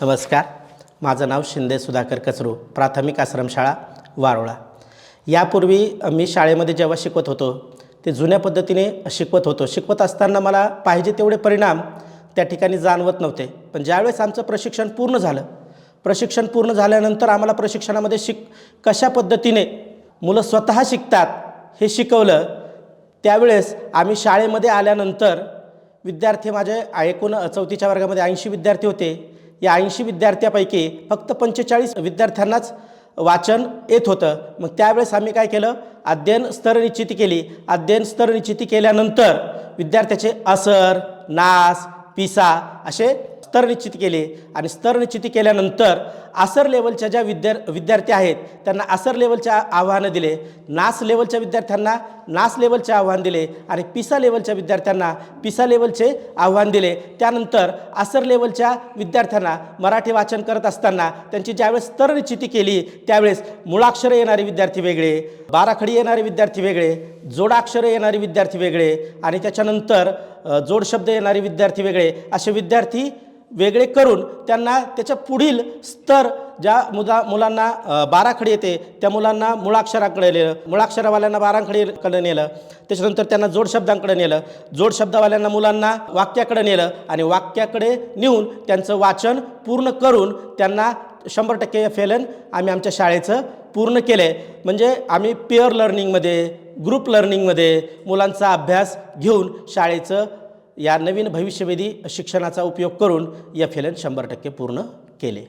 नमस्कार. माझं नाव शिंदे सुधाकर कचरू प्राथमिक आश्रमशाळा वारोळा. यापूर्वी मी शाळेमध्ये जेव्हा शिकवत होतो ते जुन्या पद्धतीने शिकवत होतो. शिकवत असताना मला पाहिजे तेवढे परिणाम त्या ठिकाणी जाणवत नव्हते. पण ज्यावेळेस आमचं प्रशिक्षण पूर्ण झालं प्रशिक्षण पूर्ण झाल्यानंतर आम्हाला प्रशिक्षणामध्ये शिक कशा पद्धतीने मुलं स्वतः शिकतात हे शिकवलं त्यावेळेस आम्ही शाळेमध्ये आल्यानंतर विद्यार्थी माझे एकूण चौथीच्या वर्गामध्ये ऐंशी विद्यार्थी होते. या ऐंशी विद्यार्थ्यापैकी फक्त पंचेचाळीस विद्यार्थ्यांनाच वाचन येत होतं. मग त्यावेळेस आम्ही काय केलं? अध्ययन स्तर निश्चिती केली. अध्ययन स्तर निश्चिती केल्यानंतर विद्यार्थ्याचे असर नास पिसा असे स्तर निश्चित केले आणि स्तर निश्चिती केल्यानंतर आसर लेवलच्या ज्या विद्या विद्यार्थी आहेत त्यांना आसर लेवलच्या आव्हानं दिले नास लेवलच्या विद्यार्थ्यांना नास लेवलचे आव्हान दिले आणि पिसा लेवलच्या विद्यार्थ्यांना पिसा लेवलचे आव्हान दिले. त्यानंतर आसर लेवलच्या विद्यार्थ्यांना मराठी वाचन करत असताना त्यांची ज्यावेळेस स्तर निश्चिती केली त्यावेळेस मुळाक्षरं येणारे विद्यार्थी वेगळे बाराखडी येणारे विद्यार्थी वेगळे जोडाक्षरं येणारे विद्यार्थी वेगळे आणि त्याच्यानंतर जोडशब्द येणारे विद्यार्थी वेगळे असे विद्यार्थी वेगळे करून त्यांना त्याच्या पुढील स्तर ज्या मुला मुलांना बाराखडी येते त्या मुलांना मुळाक्षराकडे नेलं मुळाक्षरवाल्यांना बाराखडीकडे नेलं त्याच्यानंतर त्यांना जोडशब्दांकडे नेलं जोडशब्दवाल्यांना मुलांना वाक्याकडे नेलं आणि वाक्याकडे नेऊन त्यांचं वाचन पूर्ण करून त्यांना शंभर टक्के फेलन आम्ही आमच्या शाळेचं पूर्ण केलं आहे म्हणजे आम्ही पेअर लर्निंगमध्ये ग्रुप लर्निंगमध्ये मुलांचा अभ्यास घेऊन शाळेचं या नवीन भविष्यवेधी शिक्षणाचा उपयोग करून एफ एल एन शंभर टक्के पूर्ण केले.